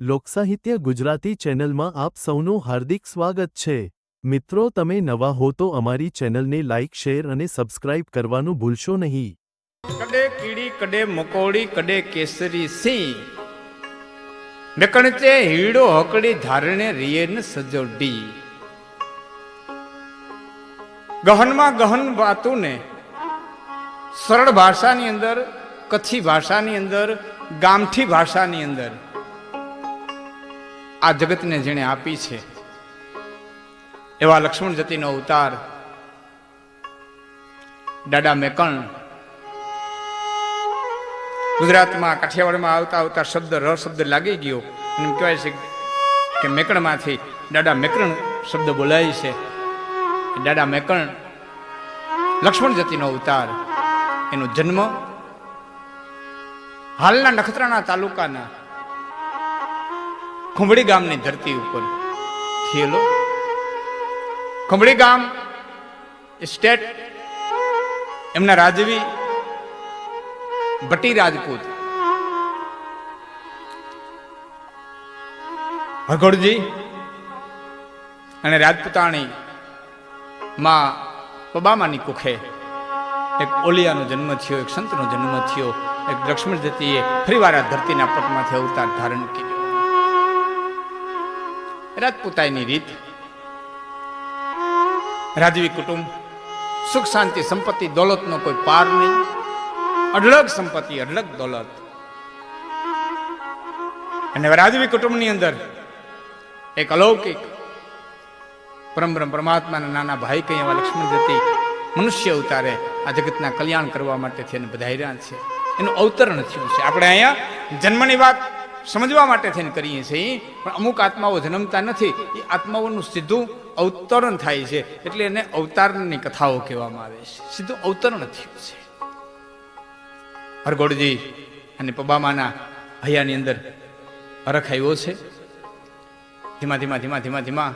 લોકસાહિત્ય ગુજરાતી ચેનલમાં આપ સૌનું હાર્દિક સ્વાગત છે. મિત્રો, તમે નવા હો તો અમારી ચેનલને લાઇક શેર અને સબસ્ક્રાઇબ કરવાનું ભૂલશો નહીં. કડે કીડી, કડે મકોડી, કડે કેસરી સિંહ. મેકણચે હીડો હકડી ધારણે રિયેન સજોડી. ગહનમાં ગહન વાતોને સરળ ભાષાની અંદર, કચ્છી ભાષાની અંદર, ગામઠી ભાષાની અંદર. આ જગતને જેણે આપી છે. એવા લક્ષ્મણ જતીનો અવતાર દાડા મેકણ ગુજરાતમાં કાઠિયાવાડમાં આવતા આવતા શબ્દ ર શબ્દ લાગી ગયો. એમ કહેવાય છે કે મેકણમાંથી દાડા મેકરણ શબ્દ બોલાય છે. દાડા મેકણ લક્ષ્મણ જતીનો અવતાર. એનો જન્મ હાલના નખત્રાણા તાલુકાના ખુંભડી ગામની ધરતી ઉપર. થયેલો ખુંભળી ગામ સ્ટેટ એમના રાજવી ભટ્ટી રાજપૂત. ભગોડજી અને રાજપૂતાણી માં પબામાની કુખે એક ઓલિયાનો જન્મ થયો, એક સંતનો જન્મ થયો, એક લક્ષ્મણ જતીએ ફરીવાર આ ધરતીના પટમાંથી અવતાર ધારણ કર્યો. રાજપૂતાઈની રીત. રાજવી કુટુંબ, સુખ, શાંતિ, સંપત્તિ, દોલતનો કોઈ પાર નહીં. અઢળક સંપત્તિ, અઢળક દોલત. અને રાજવી કુટુંબની અંદર એક અલૌકિક પરમબ્રહ્મ પરમાત્માના નાના ભાઈ કઈ એવા લક્ષ્મણ જતી મનુષ્ય અવતારે આ જગતના કલ્યાણ કરવા માટે થઈને રહ્યા છે. એનું અવતરણ થયું છે. આપણે અહીંયા જન્મની વાત સમજવા માટે થઈને કરીએ છીએ. પણ અમુક આત્માઓ જન્મતા નથી. એ આત્માઓનું સીધું અવતરણ થાય છે. એટલે એને અવતારની કથાઓ કહેવામાં આવે છે. સીધું અવતરણ થયું છે. હરગોડજી અને પબામાના હૈયાની અંદર અરખ આવ્યો છે. ધીમા ધીમા ધીમા ધીમા ધીમા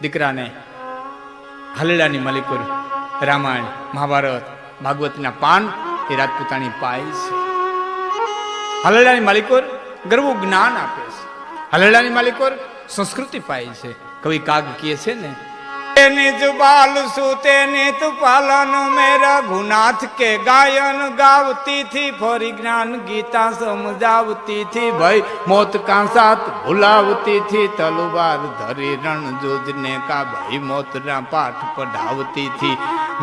દીકરાને હલેડાની મલિકુર રામાયણ, મહાભારત, ભાગવતના પાન એ રાજપૂતાની પાય છે. હલેડાની માલિકોર ગરવું જ્ઞાન આપે છે. હલડાની માલિકોર સંસ્કૃતિ પાય છે. કવિ કાગ કહે છે ને તેની બાલ સુતે નિત પાલન મેં રઘુનાથ કે ગાયન ગાવતી થી ફરી જ્ઞાન ગીતા સમજાવતી થી ભાઈ મોત કા ભૂલાવતી થી તલવાર ધરી રણ જોજને કા ભાઈ મોત ના પાઠ પઢાવતી થી.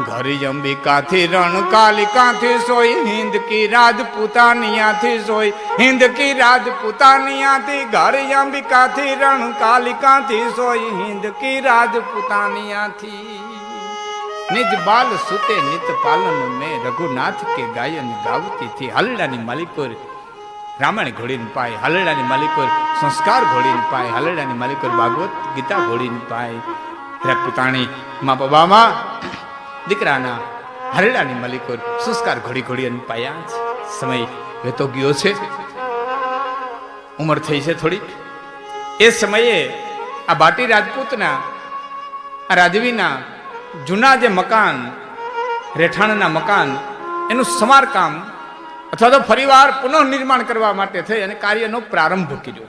ઘરી અંબિકા થી રણ કાલિકા થી સોઈ હિન્દ કી રાજપૂતાનિયા થી સોઈ હિન્દ કી રાજપૂતાનિયા થી ઘરી અંબિકા થી રણ કાલિકા થી સોઈ હિન્દ કી રાજપૂતાનિયા થી નિજ બાલ સુતે નિત પાલન મેં રઘુનાથ કે ગાયન ગાવતી થી હલડાની માલિકોર રામાયણ ઘોડીને પાય હલડાની માલિકોર સંસ્કાર ઘોડીને પાય હલડાની માલિકોર ભાગવત ગીતા ઘોડીને પાય. રાજપૂતાણી મા બાબામાં દીકરાના હરડાની માલિકોર સંસ્કાર ઘોડી ઘોડી અને પાયા છે સમય વેતો ગયો છે. ઉંમર થઈ છે થોડી એ સમયે આ બાટી રાજપૂતના, આ રાજવીના જૂના જે મકાન, રહેઠાણના મકાન, એનું સમારકામ અથવા તો ફરીવાર પુનઃનિર્માણ કરવા માટે થઈ અને કાર્યનો પ્રારંભ કર્યો.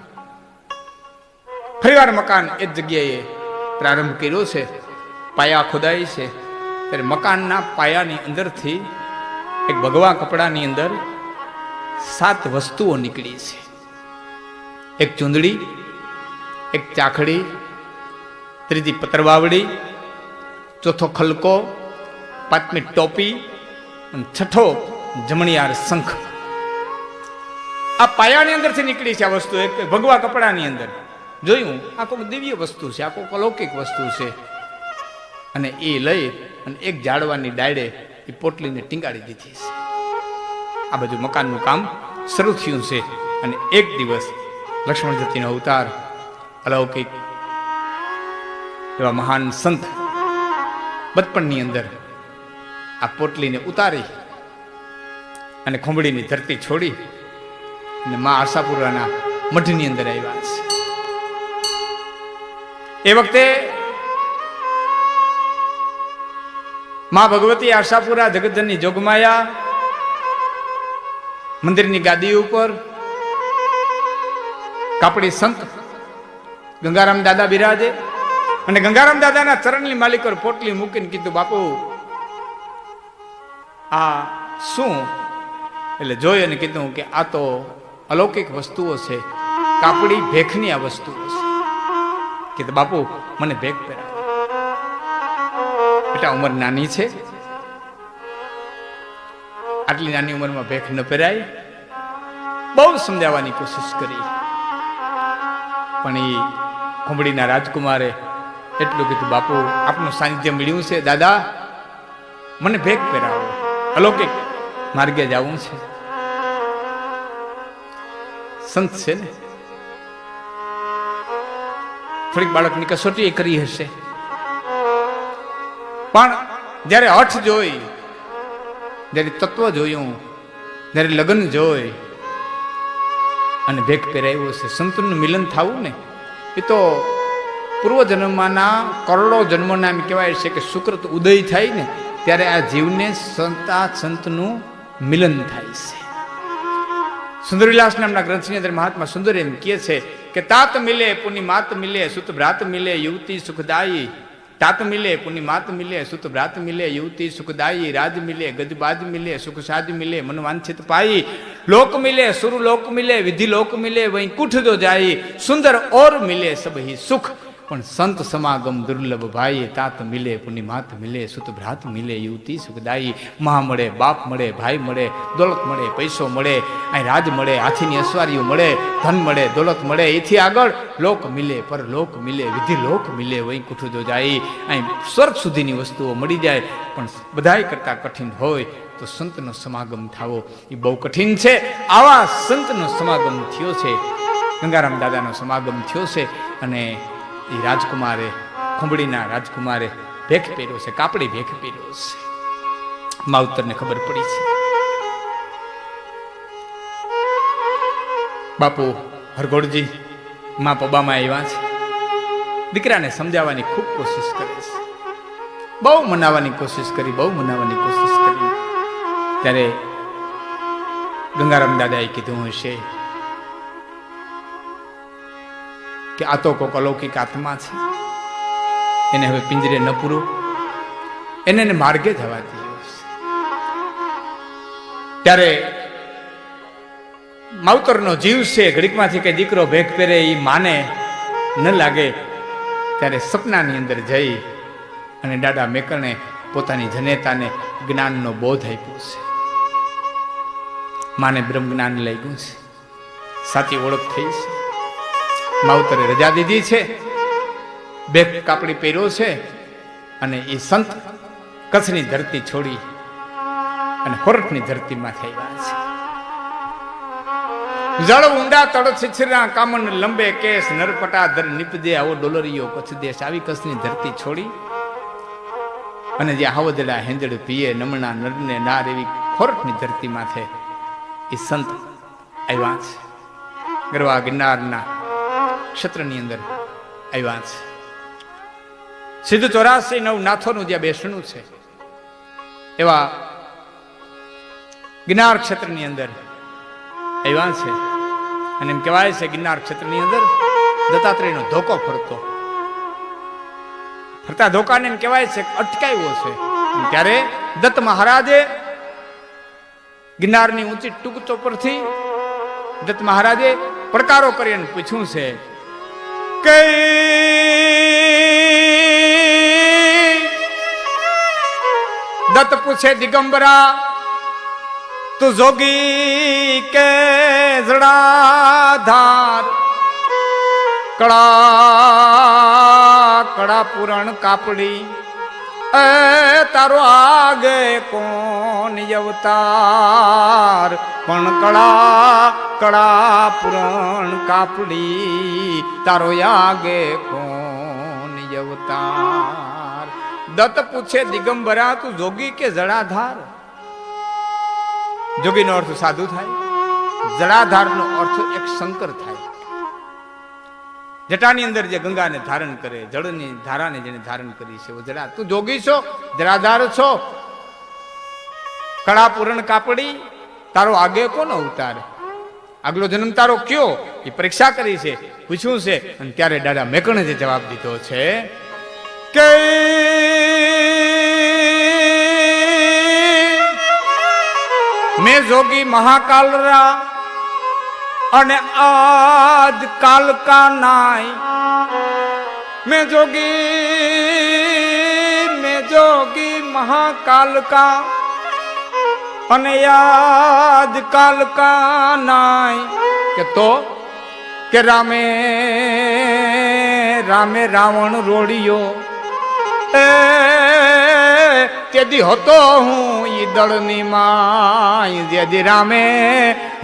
ફરીવાર મકાન એ જગ્યાએ પ્રારંભ કર્યો છે. પાયા ખોદાય છે. ત્યારે મકાનના પાયાની અંદરથી એક ભગવા કપડાની અંદર સાત વસ્તુઓ નીકળી છે. એક ચૂંદડી, એક ચાખડી, ત્રીજી પતરવાવડી, ચોથો ખલકો, પાંચમી ટોપી અને છઠ્ઠો જમણિયાર શંખ. આ પાયાની અંદરથી નીકળી છે આ વસ્તુ એક ભગવા કપડાની અંદર. જોયું? આ કોઈ દિવ્ય વસ્તુ છે, આ કોઈ અલૌકિક વસ્તુ છે. અને એ લઈ અને એક ઝાડવાની ડાયડે એ પોટલીને ટીંગાડી દીધી છે. આ બધું મકાનનું કામ શરૂ થયું છે અને એક દિવસ લક્ષ્મણ જતીનો અવતાર અલૌકિક એવા મહાન સંત બચપણની અંદર આ પોટલીને ઉતારી અને ખુંબડીની ધરતી છોડી અને મા આશાપુરાના મઢની અંદર આવ્યા છે. એ વખતે મા ભગવતી આશાપુરા જગતજનની જોગમાયા, મંદિરની ગાદી ઉપર, કાપડી સંત ગંગારામ દાદા બિરાજે અને ગંગારામ દાદાના ચરણની માલિક પોટલી મૂકીને કીધું, બાપુ, આ શું એટલે જોઈ અને કીધું કે આ તો અલૌકિક વસ્તુઓ છે. કાપડી ભેખની આ વસ્તુઓ છે. કીધું બાપુ, મને ભેખ પહેરા બેટા, ઉંમર નાની છે. આટલી નાની ઉંમરમાં ભેખ ન પહેરાય. બહુ સમજાવવાની કોશિશ કરી. પણ એ ખુંબડીના રાજકુમારે એટલું કીધું, બાપુ, આપનું સાનિધ્ય મળ્યું છે, દાદા. મને ભેગ પહેરાવો. અલૌકિક માર્ગે જવું છે. સંત છે ને? થોડીક બાળકની કસોટી કરી હશે. પણ જ્યારે હઠ જોઈ, જ્યારે તત્વ જોયું, જ્યારે લગ્ન જોઈ, અને ભેગ પહેરાવ્યો છે સંતનું મિલન થવું ને? એ તો પૂર્વ જન્મમાંના કરોડો જન્મના એમ કહેવાય છે કે શુક્ર ઉદય થાય ને, ત્યારે આ જીવને સંતા સંતનું મિલન થાય છે. સુંદરવિલાસ નામના ગ્રંથની અંદર મહાત્મા સુંદર એમ કહે છે કે, તાત મિલે પુની માત મિલે સુત ભ્રાત મિલે યુવતી સુખદાયી. તાત મિલે પુની માત મિલે સુત ભ્રાત મિલે યુવતી સુખદાયી. રાજ મિલે ગજબાજ મિલે સુખ સાજ મિલે મન વાંછિત પાઈ લોક મિલે સુર લોક મિલે વિધિ લોક મિલે વહી કુઠ જો જાય. સુંદર ઓર મિલે સબહી સુખ. પણ સંત સમાગમ દુર્લભ ભાઈ તાત મિલે, પુનિમાત મિલે સુત ભ્રાત મિલે, યુવતી સુખદાયી, મા મળે, બાપ મળે, ભાઈ મળે, દોલત મળે, પૈસો મળે, અહીં રાજ મળે, હાથીની અસવારીઓ મળે, ધન મળે, દોલત મળે. એથી આગળ લોક મિલે પર લોક મિલે વિધિ લોક મિલે વહી કુઠું જો જાય, અહીં સ્વર્ગ સુધીની વસ્તુઓ મળી જાય. પણ બધાય કરતા કઠિન હોય તો સંતનો સમાગમ થાવો. એ બહુ કઠિન છે. આવા સંતનો સમાગમ થયો છે. ગંગારામ દાદાનો સમાગમ થયો છે. અને એ રાજકુમારે, ખુંબડીના રાજકુમારે ભેખ પહેર્યો છે, કાપડી ભેખ પહેર્યો છે. માવતરને ખબર પડી છે. બાપુ હરગોડજી મા પબામાં આવ્યા છે. દીકરાને સમજાવવાની ખૂબ કોશિશ કરે છે. બહુ મનાવવાની કોશિશ કરી, બહુ મનાવવાની કોશિશ કરી. ત્યારે ગંગારામ દાદાએ કીધું હશે કે આ તો કોઈક અલૌકિક આત્મા છે. એને હવે પિંજરે ન પૂરો. એને એને માર્ગે જવા દીધો ત્યારે માવતરનો જીવ છે, ઘડીકમાંથી કે દીકરો ભેગ પહેરે એ માને, ન લાગે, ત્યારે સપનાની અંદર જઈ અને દાદા મેકરણે પોતાની જનેતાને જ્ઞાનનો બોધ આપ્યો છે. માને બ્રહ્મ જ્ઞાન લઈ ગયું છે. સાચી ઓળખ થઈ છે. માવતરે રજા દીધી છે. બે કાપડી પહેર્યો છે અને એ સંત કચ્છની ધરતી છોડી અને હોરઠની ધરતીમાંથી ગયા છે. જળ ઊંડા તળ છીછરા, કામન લંબે કેસ, નરપટા ધર નિપજે, આવો ડોલરિયો કચ્છ દેશ, આવી કચ્છની ધરતી છોડી અને જે હાવદડા હેંજડ પીએ, નમણા નરને નાર એવી ખોરઠની છે, એ સંત આવ્યા છે. ગરવા ગિરનારના ક્ષેત્રની અંદર આવ્યા છે. સીધું ચોરાસી નવ નાથોનું જ્યાં બેસણું છે, એવા ગિરનાર ક્ષેત્રની અંદર આવ્યા છે. અને એમ કહેવાય છે ગિરનાર ક્ષેત્રની અંદર દત્તાત્રેયનો ધોકો ફરતો. ફરતા ધોકાને એમ કહેવાય છે અટકાવ્યો છે. ત્યારે દત્ત મહારાજે ગિરનારની ઊંચી ટૂંક પરથી દત્ત મહારાજે પડકારો કરીને પૂછ્યું છે કઈ દત્ત પૂછે દિગંબરા તું જોગી કે જડાધાર? કળા કળા પુરણ કાપડી એ તારો આગે કોણ અવતાર પણ કળા કળા પુરણ કાપડી, તારો આગે કોણ અવતાર દત્ત પૂછે, દિગંબરા, તું જોગી કે જળાધાર? જોગીનો અર્થ સાધુ થાય. જળાધારનો અર્થ એક શંકર થાય. જટાની અંદર જે ગંગાને ધારણ કરે, જળની ધારાને જેને ધારણ કરી છે જડા તું જોગી છો જરાધાર છો. કળા પૂરણ કાપડી, તારો આગે કોનો અવતાર આગલો જન્મ તારો કયો? એ પરીક્ષા કરી છે, પૂછ્યું છે. અને ત્યારે દાદા મેકણે જે જવાબ દીધો છે કે મેં જોગી મહાકાલરા અને આજ કાલકા નાય મેં જોગી મેં જોગી મહાકાલકા અને યાદ કાલકા નાય કે તો કે રામે રામે રાવણ રોડિયો. એ તેથી હતો હું ઈદળની દળની માય જેથી રામે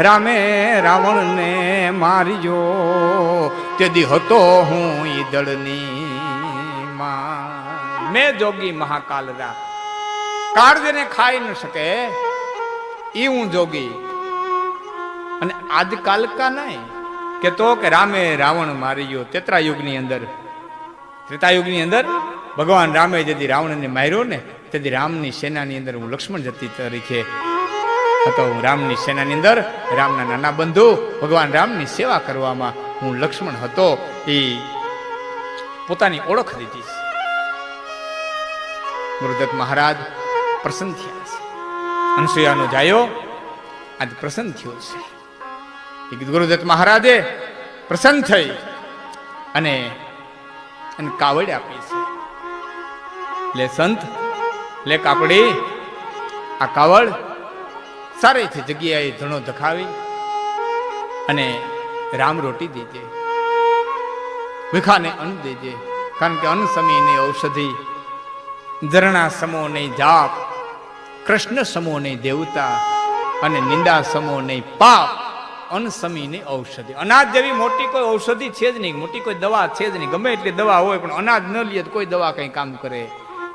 રામે રાવણને માર્યો. તેથી હતો હું ઈદળની દળની માય મેં જોગી મહાકાલ રા કાળ જેને ખાઈ ન શકે ઈ હું જોગી. અને આજકાલ કા નહીં કે તો કે રામે રાવણ મારી ગયો તેત્રા યુગની અંદર. ત્રેતાયુગની અંદર ભગવાન રામે જેથી રાવણને માર્યો ને તેથી રામની સેનાની અંદર હું લક્ષ્મણ જતી તરીકે હતો. હું રામની સેનાની અંદર, રામના નાના બંધુ, ભગવાન રામની સેવા કરવામાં હું લક્ષ્મણ હતો. એ પોતાની ઓળખ દીધી છે. ગુરુદત્ત મહારાજ પ્રસન્ન થયા છે. અનસુયાનો જાયો, આજ પ્રસન્ન થયો છે. ગુરુદત્ત મહારાજે પ્રસન્ન થઈ અને એને કાવડ આપી છે. એટલે સંત લે કાપડી, આ કાવડ સારેથી જગ્યાએ ધણો ધખાવી અને રામ રોટી દેજે વિખાને અન્ન દેજે, કારણ કે અન્ન સમી નહીં ઔષધિ, ઝરણા સમો નહીં જાપ, કૃષ્ણ સમો નહીં દેવતા અને નિંદા સમો નહીં પાપ, અન્ન સમી નહીં ઔષધિ. અનાજ જેવી મોટી કોઈ ઔષધિ છે જ નહીં, મોટી કોઈ દવા છે જ નહીં, ગમે એટલી દવા હોય પણ અનાજ ન લઈએ તો કોઈ દવા કંઈ કામ કરે.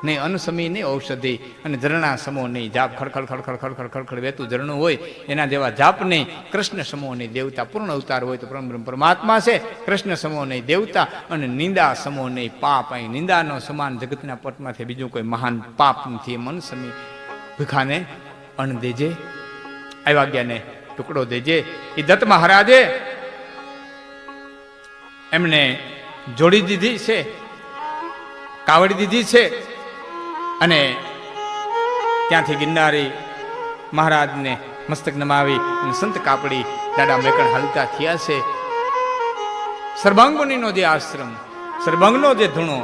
નહીં અન્ન નહીં, ઔષધિ. અને ઝરણા સમો નહીં, જાપ ખડખડ ખડખડ ખડખડ ખડખડ વહેતું ઝરણું હોય, એના જેવા જાપ નહીં. કૃષ્ણ સમો નહીં, દેવતા પૂર્ણ અવતાર હોય તો પરમાત્મા છે. કૃષ્ણ સમો નહીં, દેવતા અને નિંદા સમો નહીં. પાપ અહીં નિંદાનો સમાન જગતના પટમાંથી બીજું કોઈ મહાન પાપ નથી. મન સમી ભીખાને અન્ન દેજે. આવ્યા જ્ઞાને ટુકડો દેજે. એ દત્ત મહારાજે એમને જોડી દીધી છે. કાવડી દીધી છે. અને ત્યાંથી ગિરનારી મહારાજને મસ્તક નમાવી સંત કાપડી દાદા મેકણ હલતા થયા છે. સર્વાંગ જે આશ્રમ, સર્વાંગનો જે ધૂણો,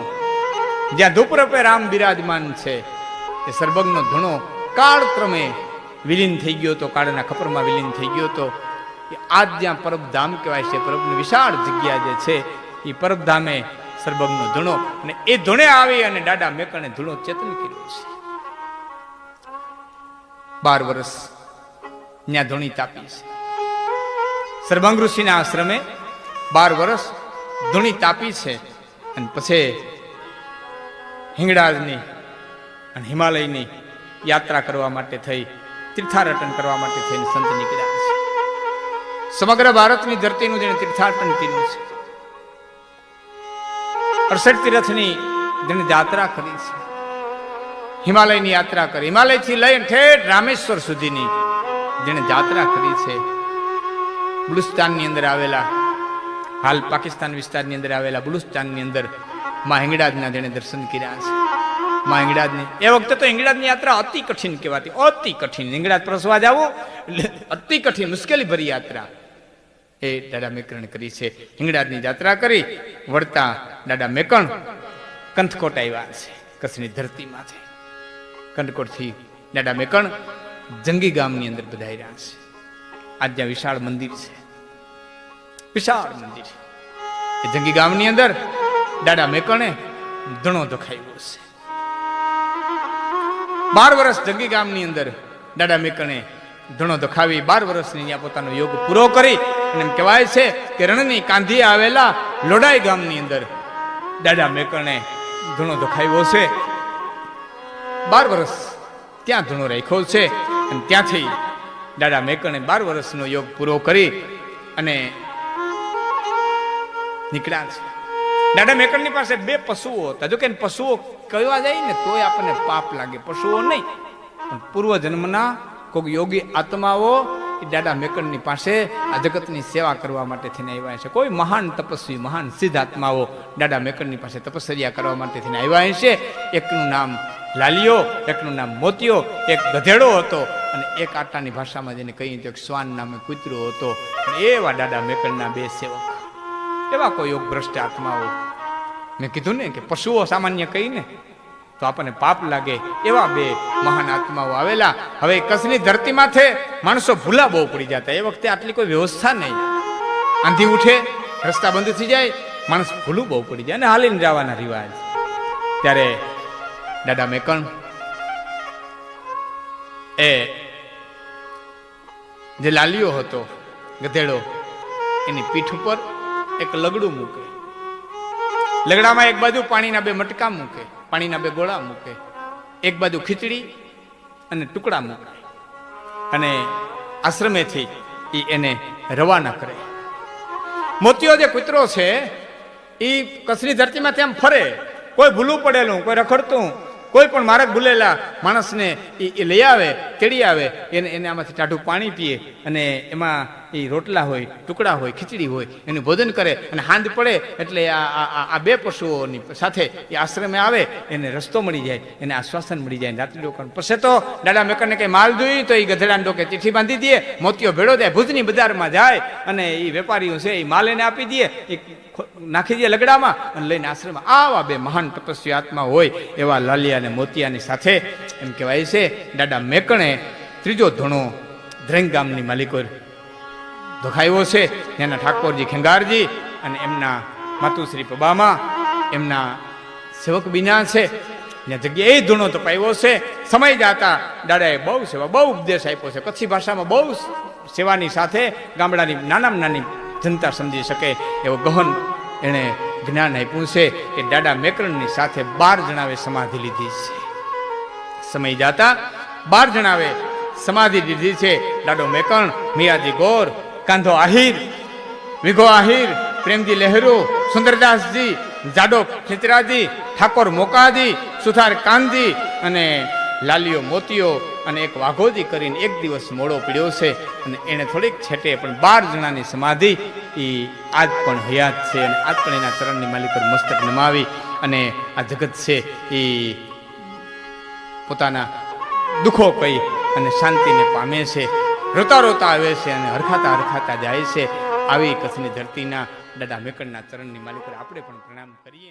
જ્યાં ધૂપરપે રામ બિરાજમાન છે, એ સર્વંગનો ધૂણો કાળક્રમે વિલીન થઈ ગયો હતો, કાળના ખપરમાં વિલીન થઈ ગયો તો એ આજ જ્યાં પરબધામ કહેવાય છે, પરબની વિશાળ જગ્યા જે છે, એ પરબધામે સર્વંગનો ધૂણો. અને એ ધૂણે આવી અને દાદા મેકણે ધૂણો ચેતન કર્યો છે. બાર વર્ષ ત્યાં ધૂણી તાપી છે. સર્વાંગ ઋષિના આશ્રમે બાર વર્ષ ધૂણી તાપી છે અને પછી હિંગળાજની અને હિમાલયની યાત્રા કરવા માટે થઈ, તીર્થારટન કરવા માટે થઈને સંત નીકળ્યા છે. સમગ્ર ભારતની ધરતીનું જેને તીર્થાટન કર્યું છે. અડસઠ તીર્થની જેને યાત્રા કરી છે હિમાલયની યાત્રા કરી હિમાલયથી લઈને ઠેઠ રામેશ્વર સુધીની જેને યાત્રા કરી છે બલુસ્તાનની અંદર આવેલા હાલ પાકિસ્તાન વિસ્તારની અંદર આવેલા બલુસ્તાનની અંદરમાં હિંગળાજના જેને દર્શન કર્યા છે માં હિંગળાજની એ વખતે તો હિંગડાજની યાત્રા અતિ કઠિન કહેવાતી અતિ કઠિન હિંગડાજ પ્રસવા જવું એટલે અતિ કઠિન મુશ્કેલી ભરી યાત્રા એ દાદા મેકરણ કરી છે. હિંગળાજની યાત્રા કરી વળતા દાદા મેકણ કંથકોટ આવ્યા છે, કચ્છની ધરતીમાં છે કંથકોટથી દાદા મેકણ જંગી ગામની અંદર બધાઈ છે. આજ જ્યાં વિશાળ મંદિર છે. વિશાળ મંદિર. એ જંગી ગામની અંદર દાદા મેકણે ધણો દખાવ્યો છે. બાર વર્ષ જંગી ગામની અંદર દાદા મેકણે ધણો દખાવી બાર વર્ષની અહીંયા પોતાનો યોગ પૂરો કરી અને એમ કહેવાય છે કે રણની કાંધીએ આવેલા લોડાઈ ગામની અંદર દાદા મેકણે ધણો દખાવ્યો છે. બાર વર્ષ ત્યાં ધૂણો રાખ્યો છે અને ત્યાંથી દાદા મેકણે બાર વર્ષનો યોગ પૂરો કરી અને નીકળ્યા છે. દાદા મેકણની પાસે બે પશુઓ હતા. જો કે પશુઓ કહેવા જાય ને તોય આપણને પાપ લાગે. પશુઓ નહીં પૂર્વ જન્મના કોઈક યોગી આત્માઓ એ દાદા મેકણની પાસે આ જગતની સેવા કરવા માટે થઈને આવ્યા છે. કોઈ મહાન તપસ્વી, મહાન સિદ્ધ આત્માઓ દાદા મેકણની પાસે તપસ્યા કરવા માટે થઈને આવ્યા છે. એકનું નામ લાલિયો, એકનું નામ મોતિયો, એક ગધેડો હતો અને એક આટાની ભાષામાં જેને કહીએ તો એક શ્વાન નામે કૂતરો હતો. એવા દાદા મેકણના બે સેવક. એવા કોઈ યોગ ભ્રષ્ટ આત્માઓ. મેં કીધું ને કે પશુઓ સામાન્ય કહીને તો આપણને પાપ લાગે એવા બે મહાન આત્માઓ આવેલા. હવે કચ્છની ધરતી માથે માણસો ભૂલા બહુ પડી જતા. એ વખતે આટલી કોઈ વ્યવસ્થા નહીં. આંધી ઉઠે, રસ્તા બંધ થઈ જાય, માણસ ભૂલું બહુ પડી જાય અને હાલીને જવાના રિવાજ. ત્યારે દાદા મેકણ એ જે લાલિયો હતો, ગધેડો, એની પીઠ ઉપર એક લગડું મૂકે. લગડામાં એક બાજુ પાણીના બે મટકા મૂકે. પાણીના બે ગોળા મૂકે. એક બાજુ ખીચડી અને ટુકડા મૂકે. અને આશ્રમેથી એ એને રવાના કરે. મોતીઓ જે કૂતરો છે એ કચ્છની ધરતીમાં તેમ ફરે. કોઈ ભૂલું પડેલું, કોઈ રખડતું, કોઈ પણ માર્ગ ભૂલેલા માણસને એ લઈ આવે, તેડી આવે, એને એને આમાંથી ટાઢું પાણી પીએ અને એમાં એ રોટલા હોય, ટુકડા હોય, ખીચડી હોય, એનું ભોજન કરે અને હાંદ પડે એટલે આ, આ- બે પશુઓની સાથે એ આશ્રમે આવે, એને રસ્તો મળી જાય, એને આશ્વાસન મળી જાય રાત્રિ રોકાણ પછી તો દાદા મેકરને કંઈ માલ જોઈ, તો એ ગધેડાને ડોકે ચીઠી બાંધી દે મોતિયો ભેળો જાય ભુજની બજારમાં જાય અને એ વેપારીઓ છે એ માલ એને આપી દે એ નાખી દે લગડામાં અને લઈને આશ્રમમાં. આવા બે મહાન તપસ્વી આત્મા હોય એવા લાલિયા અને મોતિયાની સાથે એમ કહેવાય છે, દાદા મેકણે ત્રીજો ધણો ધ્રેંગ ગામની માલિકો ધોખાયો છે ત્યાંના ઠાકોરજી ખેંગારજી અને એમના માતુશ્રી પબામાં, એમના સેવક બીના છે. ત્યાં જગ્યાએ ધૂણો તપાયો છે સમય જાતા દાદાએ બહુ સેવા, બહુ ઉપદેશ આપ્યો છે. કચ્છી ભાષામાં બહુ સેવાની સાથે ગામડાની નાનામાં નાની જનતા સમજી શકે એવો ગહન એણે જ્ઞાન આપ્યું છે કે દાદા મેકરણની સાથે બાર જણાવે સમાધિ લીધી છે. સમય જાતા બાર જણાવે સમાધિ લીધી છે. દાડો મેકણ મિયાજી ગોર કાંધો આહિર, વિઘો આહિર, પ્રેમજી લહેરુ, સુંદરદાસજી, જાડો ખેચરાજી, ઠાકોર મોકાજી, સુથાર કાનજી અને લાલિયો મોતીઓ અને એક વાઘોજી કરીને એક દિવસ મોડો પીડ્યો છે અને એને થોડીક છેટે પણ બાર જણાની સમાધિ એ આજ પણ હયાત છે અને આજ પણ એના ચરણની માલિક પર મસ્તક નમાવી અને આ જગત છે એ પોતાના દુઃખો કહી અને શાંતિને પામે છે. રોતા રોતા આવે છે અને હરખાતા હરખાતા જાય છે. આવી કચ્છની ધરતીના દાદા મેકણના ચરણની માલિક આપણે પણ પ્રણામ કરીએ.